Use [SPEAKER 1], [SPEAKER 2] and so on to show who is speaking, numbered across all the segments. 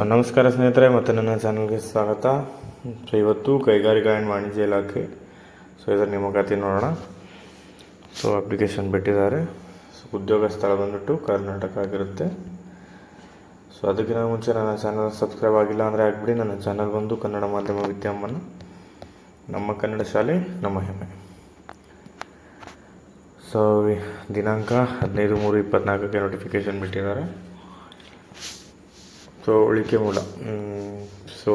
[SPEAKER 1] So ನಮಸ್ಕಾರ ಸ್ನೇಹಿತರೆ ಮತ್ತು ನನ್ನ ಚಾನಲ್ಗೆ ಸ್ವಾಗತ. ಸೊ ಇವತ್ತು ಕೈಗಾರಿಕಾ ಆ್ಯಂಡ್ ವಾಣಿಜ್ಯ ಇಲಾಖೆ ಸೊ ಇದರ ನೇಮಕಾತಿ ನೋಡೋಣ. ಸೊ ಅಪ್ಲಿಕೇಶನ್ ಬಿಟ್ಟಿದ್ದಾರೆ. ಸೊ ಉದ್ಯೋಗ ಸ್ಥಳ ಬಂದ್ಬಿಟ್ಟು ಕರ್ನಾಟಕ ಆಗಿರುತ್ತೆ. ಸೊ ಅದಕ್ಕಿಂತ ಮುಂಚೆ ನನ್ನ ಚಾನಲ್ ಸಬ್ಸ್ಕ್ರೈಬ್ ಆಗಿಲ್ಲ ಅಂದರೆ ಆಗಿಬಿಡಿ. ನನ್ನ ಚಾನಲ್ ಬಂದು ಕನ್ನಡ ಮಾಧ್ಯಮ ವಿದ್ಯಮ್ಮನ. ನಮ್ಮ ಕನ್ನಡ ಶಾಲೆ, ನಮ್ಮ ಹೆಮ್ಮೆ. ಸೊ ದಿನಾಂಕ ಹದಿನೈದು ಮೂರು ಇಪ್ಪತ್ನಾಲ್ಕಕ್ಕೆ ನೋಟಿಫಿಕೇಷನ್ ಬಿಟ್ಟಿದ್ದಾರೆ. ಸೊ ಉಳಿಕೆ ಮೂಲ. ಸೊ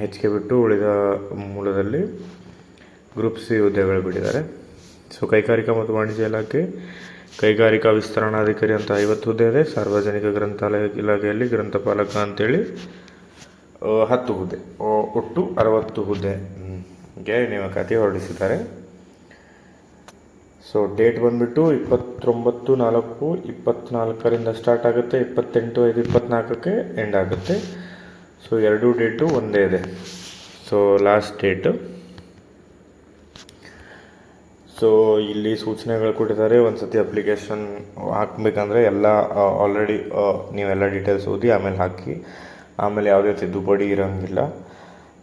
[SPEAKER 1] ಹೆಚ್ಚಿಗೆ ಬಿಟ್ಟು ಉಳಿದ ಮೂಲದಲ್ಲಿ ಗ್ರೂಪ್ ಸಿ ಹುದ್ದೆಗಳು ಬಿಟ್ಟಿದ್ದಾರೆ. ಸೊ ಕೈಗಾರಿಕಾ ಮತ್ತು ವಾಣಿಜ್ಯ ಇಲಾಖೆ, ಕೈಗಾರಿಕಾ ವಿಸ್ತರಣಾಧಿಕಾರಿ ಅಂತ ಐವತ್ತು ಹುದ್ದೆ ಇದೆ. ಸಾರ್ವಜನಿಕ ಗ್ರಂಥಾಲಯ ಇಲಾಖೆಯಲ್ಲಿ ಗ್ರಂಥಪಾಲಕ ಅಂತೇಳಿ, ಹತ್ತು ಹುದ್ದೆ. ಒಟ್ಟು ಅರವತ್ತು ಹುದ್ದೆ. ಗೆ ನೇಮಕಾತಿ ಹೊರಡಿಸಿದ್ದಾರೆ. ಸೊ ಡೇಟ್ ಬಂದ್ಬಿಟ್ಟು ಇಪ್ಪತ್ತೊಂಬತ್ತು ನಾಲ್ಕು ಇಪ್ಪತ್ತ್ನಾಲ್ಕರಿಂದ ಸ್ಟಾರ್ಟ್ ಆಗುತ್ತೆ, ಇಪ್ಪತ್ತೆಂಟು, ಐದು ಇಪ್ಪತ್ತ್ನಾಲ್ಕಕ್ಕೆ ಎಂಡ್ ಆಗುತ್ತೆ. ಸೊ ಎರಡೂ ಡೇಟು ಒಂದೇ ಇದೆ. ಸೊ ಲಾಸ್ಟ್ ಡೇಟು ಸೊ ಇಲ್ಲಿ ಸೂಚನೆಗಳು ಕೊಟ್ಟಿದ್ದಾರೆ. ಒಂದು ಸತಿ ಅಪ್ಲಿಕೇಶನ್ ಹಾಕ್ಬೇಕಂದ್ರೆ ಎಲ್ಲ ಆಲ್ರೆಡಿ ನೀವೆಲ್ಲ ಡೀಟೇಲ್ಸ್ ಓದಿ ಆಮೇಲೆ ಹಾಕಿ, ಆಮೇಲೆ ಯಾವುದೇ ತಿದ್ದುಪಡಿ ಇರೋಂಗಿಲ್ಲ.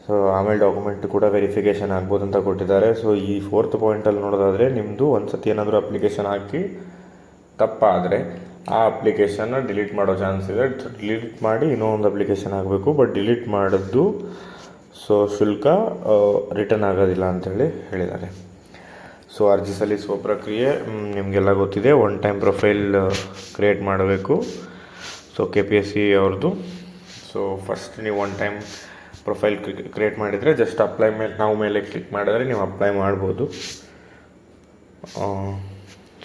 [SPEAKER 1] ಸೊ ಆಮೇಲೆ ಡಾಕ್ಯುಮೆಂಟ್ ಕೂಡ ವೆರಿಫಿಕೇಷನ್ ಆಗ್ಬೋದು ಅಂತ ಕೊಟ್ಟಿದ್ದಾರೆ. ಸೊ ಈ ಫೋರ್ತ್ ಪಾಯಿಂಟಲ್ಲಿ ನೋಡೋದಾದರೆ ನಿಮ್ಮದು ಒಂದು ಸತಿ ಏನಾದರೂ ಅಪ್ಲಿಕೇಶನ್ ಹಾಕಿ ತಪ್ಪಾದರೆ ಆ ಅಪ್ಲಿಕೇಶನ್ನ ಡಿಲೀಟ್ ಮಾಡೋ ಚಾನ್ಸ್ ಇದೆ. ಡಿಲೀಟ್ ಮಾಡಿ ಇನ್ನೂ ಒಂದು ಅಪ್ಲಿಕೇಶನ್ ಆಗಬೇಕು ಬಟ್ ಡಿಲೀಟ್ ಮಾಡಿದ್ದು ಸೊ ಶುಲ್ಕ ರಿಟರ್ನ್ ಆಗೋದಿಲ್ಲ ಅಂತೇಳಿ ಹೇಳಿದ್ದಾರೆ. ಸೊ ಅರ್ಜಿ ಸಲ್ಲಿಸುವ ಪ್ರಕ್ರಿಯೆ ನಿಮಗೆಲ್ಲ ಗೊತ್ತಿದೆ. ಒನ್ ಟೈಮ್ ಪ್ರೊಫೈಲ್ ಕ್ರಿಯೇಟ್ ಮಾಡಬೇಕು. So K P S C ಅವ್ರದ್ದು. ಸೊ ಫಸ್ಟ್ ನೀವು ಒನ್ ಟೈಮ್ ಪ್ರೊಫೈಲ್ ಕ್ರಿಯೇಟ್ ಮಾಡಿದರೆ ಜಸ್ಟ್ ಅಪ್ಲೈ ಮೇಲೆ, ನಾವು ಮೇಲೆ ಕ್ಲಿಕ್ ಮಾಡಿದ್ರೆ ನೀವು ಅಪ್ಲೈ ಮಾಡ್ಬೋದು.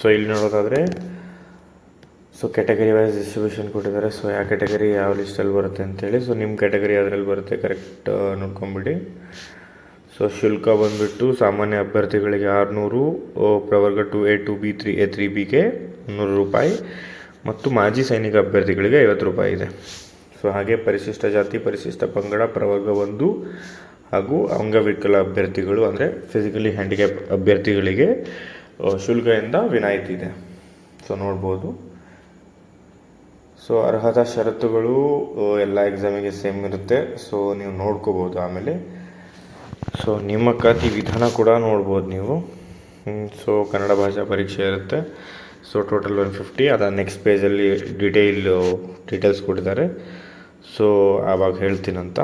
[SPEAKER 1] ಸೊ ಇಲ್ಲಿ ನೋಡೋದಾದರೆ ಸೊ ಕ್ಯಾಟಗರಿ ವೈಸ್ ಡಿಸ್ಟ್ರಿಬ್ಯೂಷನ್ ಕೊಟ್ಟಿದ್ದಾರೆ. ಸೊ ಯಾವ ಕ್ಯಾಟಗರಿ ಯಾವ ಲಿಸ್ಟಲ್ಲಿ ಬರುತ್ತೆ ಅಂತೇಳಿ ಸೊ ನಿಮ್ಮ ಕ್ಯಾಟಗರಿ ಅದರಲ್ಲಿ ಬರುತ್ತೆ ಕರೆಕ್ಟ್ ನೋಡ್ಕೊಂಬಿಡಿ. ಸೊ ಶುಲ್ಕ ಬಂದುಬಿಟ್ಟು ಸಾಮಾನ್ಯ ಅಭ್ಯರ್ಥಿಗಳಿಗೆ ಆರುನೂರು ಪ್ರವರ್ಗ two A two B three, A three ಬಿಗೆ ನೂರು ರೂಪಾಯಿ. ಮತ್ತು ಮಾಜಿ ಸೈನಿಕ ಅಭ್ಯರ್ಥಿಗಳಿಗೆ ಐವತ್ತು ರೂಪಾಯಿ ಇದೆ. ಸೊ ಹಾಗೆ ಪರಿಶಿಷ್ಟ ಜಾತಿ, ಪರಿಶಿಷ್ಟ ಪಂಗಡ, ಪ್ರವರ್ಗ ಒಂದು ಹಾಗೂ ಅಂಗವಿಕಲ ಅಭ್ಯರ್ಥಿಗಳು ಅಂದರೆ ಫಿಸಿಕಲಿ ಹ್ಯಾಂಡಿಕ್ಯಾಪ್ ಅಭ್ಯರ್ಥಿಗಳಿಗೆ ಶುಲ್ಕದಿಂದ ವಿನಾಯಿತಿ ಇದೆ. ಸೊ ನೋಡ್ಬೋದು. ಸೊ ಅರ್ಹತಾ ಷರತ್ತುಗಳು ಎಲ್ಲ ಎಕ್ಸಾಮಿಗೆ ಸೇಮ್ ಇರುತ್ತೆ. ಸೊ ನೀವು ನೋಡ್ಕೋಬೋದು ಆಮೇಲೆ. ಸೊ ನೇಮಕಾತಿ ವಿಧಾನ ಕೂಡ ನೋಡ್ಬೋದು ನೀವು. ಸೊ ಕನ್ನಡ ಭಾಷಾ ಪರೀಕ್ಷೆ ಇರುತ್ತೆ. ಸೊ ಟೋಟಲ್ ಒನ್ ಫಿಫ್ಟಿ ಅದ ನೆಕ್ಸ್ಟ್ ಪೇಜಲ್ಲಿ ಡಿಟೇಲ್ ಡೀಟೇಲ್ಸ್ ಕೊಟ್ಟಿದ್ದಾರೆ. ಸೊ ಆವಾಗ ಹೇಳ್ತೀನಂತ.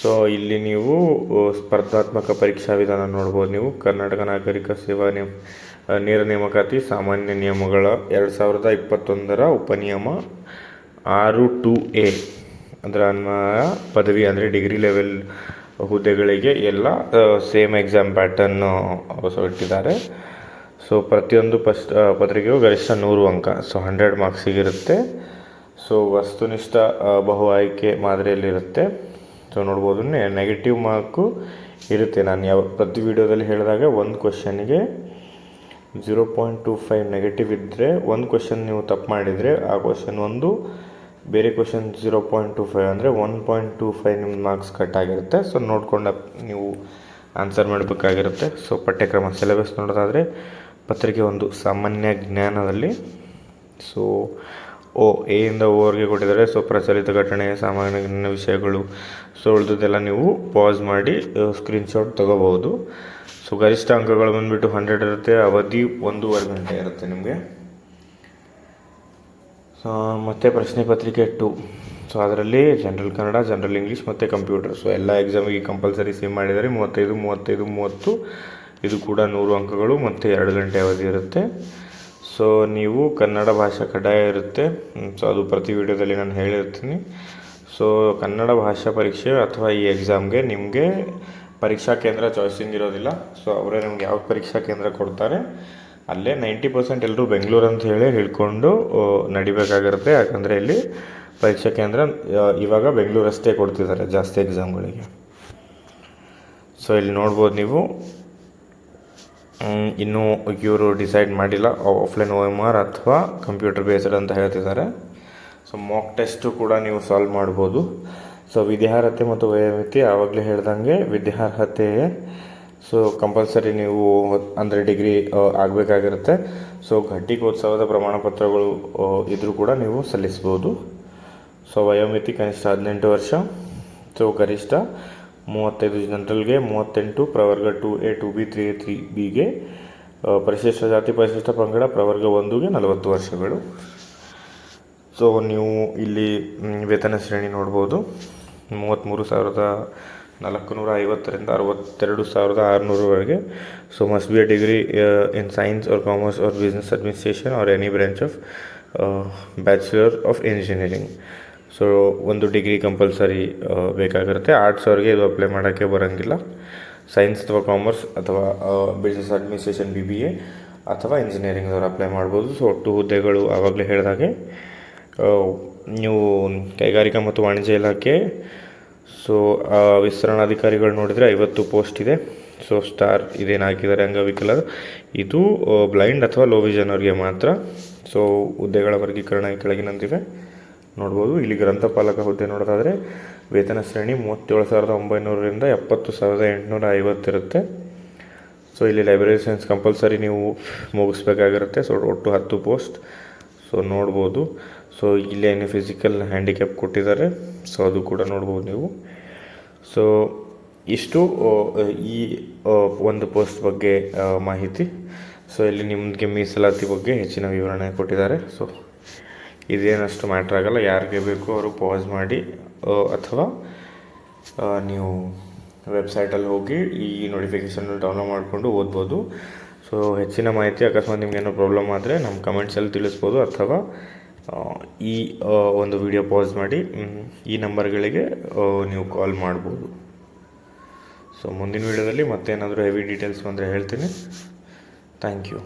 [SPEAKER 1] ಸೊ ಇಲ್ಲಿ ನೀವು ಸ್ಪರ್ಧಾತ್ಮಕ ಪರೀಕ್ಷಾ ವಿಧಾನ ನೋಡ್ಬೋದು ನೀವು. ಕರ್ನಾಟಕ ನಾಗರಿಕ ಸೇವಾ ನೇಮ ನೇರ ನೇಮಕಾತಿ ಸಾಮಾನ್ಯ ನಿಯಮಗಳ ಎರಡು ಸಾವಿರದ ಇಪ್ಪತ್ತೊಂದರ ಉಪನಿಯಮ ಆರು ಟು ಎ. ಅಂದರೆ ಅನ್ವಯ ಪದವಿ, ಅಂದರೆ ಡಿಗ್ರಿ ಲೆವೆಲ್ ಹುದ್ದೆಗಳಿಗೆ ಎಲ್ಲ ಸೇಮ್ ಎಕ್ಸಾಮ್ ಪ್ಯಾಟರ್ನು ಇಟ್ಟಿದ್ದಾರೆ. ಸೊ ಪ್ರತಿಯೊಂದು ಪಸ್ಟ್ ಪತ್ರಿಕೆಯು ಗರಿಷ್ಠ ನೂರು ಅಂಕ. ಸೊ ಹಂಡ್ರೆಡ್ ಮಾರ್ಕ್ಸಿಗಿರುತ್ತೆ ಸೊ ವಸ್ತುನಿಷ್ಠ ಬಹು ಆಯ್ಕೆ ಮಾದರಿಯಲ್ಲಿರುತ್ತೆ ಸೊ ನೋಡ್ಬೋದು ನೆಗೆಟಿವ್ ಮಾರ್ಕು ಇರುತ್ತೆ. ನಾನು ಯಾವ, ಪ್ರತಿ ವಿಡಿಯೋದಲ್ಲಿ ಹೇಳಿದಾಗ ಒಂದು ಕ್ವಶನ್ಗೆ zero point two five negative ಇದ್ದರೆ ಒಂದು ಕ್ವಶನ್ ನೀವು ತಪ್ಪು ಮಾಡಿದರೆ, ಆ ಕ್ವಶನ್ ಒಂದು, ಬೇರೆ question zero point two five ಅಂದರೆ ಒನ್ ಪಾಯಿಂಟ್ ಟು ಫೈವ್ ನಿಮ್ಮ ಮಾರ್ಕ್ಸ್ ಕಟ್ ಆಗಿರುತ್ತೆ. ಸೊ ನೋಡ್ಕೊಂಡು ನೀವು ಆನ್ಸರ್ ಮಾಡಬೇಕಾಗಿರುತ್ತೆ. ಸೊ ಪಠ್ಯಕ್ರಮ ಸಿಲೆಬಸ್ ನೋಡೋದಾದರೆ, ಪತ್ರಿಕೆ ಒಂದು ಸಾಮಾನ್ಯ ಜ್ಞಾನದಲ್ಲಿ. ಸೊ ಓ, ಎಯಿಂದ ಓವರ್ಗೆ ಕೊಟ್ಟಿದ್ದಾರೆ. ಸೊ, ಪ್ರಚಲಿತ ಘಟನೆ ಸಾಮಾನ್ಯ ವಿಷಯಗಳು. ಸೊ ಉಳಿದದೆಲ್ಲ ನೀವು ಪಾಸ್ ಮಾಡಿ ಸ್ಕ್ರೀನ್ಶಾಟ್ ತೊಗೋಬೋದು ಸೊ, ಗರಿಷ್ಠ ಅಂಕಗಳು ಬಂದುಬಿಟ್ಟು ಹಂಡ್ರೆಡ್ ಇರುತ್ತೆ. ಅವಧಿ ಒಂದೂವರೆ ಗಂಟೆ ಇರುತ್ತೆ ನಿಮಗೆ. ಸೊ, ಮತ್ತು ಪ್ರಶ್ನೆ ಪತ್ರಿಕೆ ಟು ಸೊ, ಅದರಲ್ಲಿ ಜನರಲ್ ಕನ್ನಡ ಜನರಲ್ ಇಂಗ್ಲೀಷ್ ಮತ್ತು ಕಂಪ್ಯೂಟರ್ ಸೊ, ಎಲ್ಲ ಎಕ್ಸಾಮಿಗೆ ಕಂಪಲ್ಸರಿ ಸೇಮ್ ಮಾಡಿದರೆ ಮೂವತ್ತೈದು ಮೂವತ್ತೈದು, ಮೂವತ್ತು. ಇದು ಕೂಡ ನೂರು ಅಂಕಗಳು, ಮತ್ತು ಎರಡು ಗಂಟೆ ಅವಧಿ ಇರುತ್ತೆ. ಸೊ ನೀವು ಕನ್ನಡ ಭಾಷೆ ಕಡ್ಡಾಯ ಇರುತ್ತೆ. ಸೊ ಅದು ಪ್ರತಿ ವಿಡಿಯೋದಲ್ಲಿ ನಾನು ಹೇಳಿರ್ತೀನಿ. ಸೊ ಕನ್ನಡ ಭಾಷಾ ಪರೀಕ್ಷೆ ಅಥವಾ ಈ ಎಕ್ಸಾಮ್ಗೆ ನಿಮಗೆ ಪರೀಕ್ಷಾ ಕೇಂದ್ರ ಚಾಯ್ಸಿಂಗ್ ಇರೋದಿಲ್ಲ. ಸೊ ಅವರೇ ನಿಮ್ಗೆ ಯಾವ ಪರೀಕ್ಷಾ ಕೇಂದ್ರ ಕೊಡ್ತಾರೆ. ಅಲ್ಲೇ ನೈಂಟಿ ಪರ್ಸೆಂಟ್ ಎಲ್ಲರೂ ಬೆಂಗಳೂರು ಅಂತ ಹೇಳಿ ಹೇಳ್ಕೊಂಡು ನಡಿಬೇಕಾಗಿರುತ್ತೆ. ಯಾಕಂದರೆ ಇಲ್ಲಿ ಪರೀಕ್ಷಾ ಕೇಂದ್ರ ಇವಾಗ ಬೆಂಗಳೂರಷ್ಟೇ ಕೊಡ್ತಿದ್ದಾರೆ ಜಾಸ್ತಿ ಎಕ್ಸಾಮ್ಗಳಿಗೆ ಸೊ ಇಲ್ಲಿ ನೋಡ್ಬೋದು ನೀವು. ಇನ್ನೂ ಇವರು ಡಿಸೈಡ್ ಮಾಡಿಲ್ಲ ಆಫ್ಲೈನ್ ಓ ಎಂ ಆರ್ ಅಥವಾ ಕಂಪ್ಯೂಟರ್ ಬೇಸ್ಡ್ ಅಂತ ಹೇಳ್ತಿದ್ದಾರೆ. ಸೊ ಮಾಕ್ ಟೆಸ್ಟು ಕೂಡ ನೀವು ಸಾಲ್ವ್ ಮಾಡ್ಬೋದು. ಸೊ ವಿದ್ಯಾರ್ಹತೆ ಮತ್ತು ವಯೋಮಿತಿ ಆವಾಗಲೇ ಹೇಳ್ದಂಗೆ ವಿದ್ಯಾರ್ಹತೆ ಸೊ ಕಂಪಲ್ಸರಿ ನೀವು ಅಂದರೆ ಡಿಗ್ರಿ ಆಗಬೇಕಾಗಿರುತ್ತೆ. ಸೊ ಘಟಿಕೋತ್ಸವದ ಪ್ರಮಾಣ ಪತ್ರಗಳು ಆ, ಇದ್ರೂ ಕೂಡ ನೀವು ಸಲ್ಲಿಸ್ಬೋದು. ಸೊ ವಯೋಮಿತಿ ಕನಿಷ್ಠ ಹದಿನೆಂಟು ವರ್ಷ. ಸೊ ಗರಿಷ್ಠ ಮೂವತ್ತೈದು ಜನರಲ್ಗೆ ಮೂವತ್ತೆಂಟು, ಪ್ರವರ್ಗ two A, two B, three A, three ಬಿಗೆ ಪರಿಶಿಷ್ಟ ಜಾತಿ, ಪರಿಶಿಷ್ಟ ಪಂಗಡ, ಪ್ರವರ್ಗ ಒಂದುಗೆ ನಲವತ್ತು ವರ್ಷಗಳು. ಸೊ ನೀವು ಇಲ್ಲಿ ವೇತನ ಶ್ರೇಣಿ ನೋಡ್ಬೋದು. ಮೂವತ್ತ್ಮೂರು ಸಾವಿರದ ನಾಲ್ಕು ನೂರ ಐವತ್ತರಿಂದ ಅರವತ್ತೆರಡು ಸಾವಿರದ ಆರುನೂರವರೆಗೆ. So must be a degree in science or commerce or business administration or any branch of bachelor of engineering so ಒಂದು ಡಿಗ್ರಿ ಕಂಪಲ್ಸರಿ ಬೇಕಾಗಿರುತ್ತೆ. ಆರ್ಟ್ಸ್ ಅವ್ರಿಗೆ ಇದು ಅಪ್ಲೈ ಮಾಡೋಕ್ಕೆ ಬರೋಂಗಿಲ್ಲ. ಸೈನ್ಸ್ ಅಥವಾ ಕಾಮರ್ಸ್ ಅಥವಾ business administration B B A ಅಥವಾ ಇಂಜಿನಿಯರಿಂಗ್ದವ್ರು ಅಪ್ಲೈ ಮಾಡ್ಬೋದು. ಸೊ ಒಟ್ಟು ಹುದ್ದೆಗಳು ಆವಾಗಲೇ ಹೇಳಿದಾಗೆ ಆ, ನೀವು ಕೈಗಾರಿಕಾ ಮತ್ತು ವಾಣಿಜ್ಯ ಇಲಾಖೆ ಸೊ ವಿಸ್ತರಣಾಧಿಕಾರಿಗಳು ನೋಡಿದರೆ ಐವತ್ತು ಪೋಸ್ಟ್ ಇದೆ. ಸೊ ಸ್ಟಾರ್ ಇದೇನು ಹಾಕಿದ್ದಾರೆ ಅಂಗವಿಕಲರು ಇದು ಬ್ಲೈಂಡ್ ಅಥವಾ ಲೋ ವಿಷನ್ ಅವ್ರಿಗೆ ಮಾತ್ರ. ಸೊ ಹುದ್ದೆಗಳ ವರ್ಗೀಕರಣ ಕೆಳಗಿನಂತಿವೆ. ನೋಡ್ಬೋದು. ಇಲ್ಲಿ ಗ್ರಂಥಪಾಲಕ ಹುದ್ದೆ ನೋಡೋದಾದರೆ ವೇತನ ಶ್ರೇಣಿ ಮೂವತ್ತೇಳು ಸಾವಿರದ ಒಂಬೈನೂರರಿಂದ ಎಪ್ಪತ್ತು ಸಾವಿರದ ಎಂಟುನೂರ ಐವತ್ತಿರುತ್ತೆ. ಸೊ ಇಲ್ಲಿ ಲೈಬ್ರರಿ ಸೈನ್ಸ್ ಕಂಪಲ್ಸರಿ ನೀವು ಮುಗಿಸ್ಬೇಕಾಗಿರುತ್ತೆ. ಸೊ ಒಟ್ಟು ಹತ್ತು ಪೋಸ್ಟ್ ಸೊ ನೋಡ್ಬೋದು. ಸೊ ಇಲ್ಲಿ ಏನು ಫಿಸಿಕಲ್ ಹ್ಯಾಂಡಿಕ್ಯಾಪ್ ಕೊಟ್ಟಿದ್ದಾರೆ. ಸೊ ಅದು ಕೂಡ ನೋಡ್ಬೋದು ನೀವು. ಸೊ ಇಷ್ಟು ಈ ಒಂದು ಪೋಸ್ಟ್ ಬಗ್ಗೆ ಮಾಹಿತಿ. ಸೊ ಇಲ್ಲಿ ನಿಮಗೆ ಮೀಸಲಾತಿ ಬಗ್ಗೆ ಹೆಚ್ಚಿನ ವಿವರಣೆ ಕೊಟ್ಟಿದ್ದಾರೆ. ಸೊ ಇದೇನಷ್ಟು ಮ್ಯಾಟ್ರ್ ಆಗಲ್ಲ, ಯಾರಿಗೆ ಬೇಕು ಅವರು ಪಾಸ್ ಮಾಡಿ ಅಥವಾ ನೀವು ವೆಬ್ಸೈಟಲ್ಲಿ ಹೋಗಿ ಈ ನೋಟಿಫಿಕೇಷನ್ ಡೌನ್ಲೋಡ್ ಮಾಡಿಕೊಂಡು ಓದ್ಬೋದು. ಸೊ ಹೆಚ್ಚಿನ ಮಾಹಿತಿ ಅಕಸ್ಮಾತ್ ನಿಮಗೇನೋ ಪ್ರಾಬ್ಲಮ್ ಆದರೆ ನಮ್ಮ ಕಮೆಂಟ್ಸಲ್ಲಿ ತಿಳಿಸ್ಬೋದು, ಅಥವಾ ಈ ಒಂದು ವಿಡಿಯೋ ಪಾಸ್ ಮಾಡಿ ಈ ನಂಬರ್ಗಳಿಗೆ ನೀವು ಕಾಲ್ ಮಾಡ್ಬೋದು. ಸೊ ಮುಂದಿನ ವಿಡಿಯೋದಲ್ಲಿ ಮತ್ತೇನಾದರೂ ಹೆವಿ ಡೀಟೇಲ್ಸ್ ಬಂದರೆ ಹೇಳ್ತೀನಿ. Thank you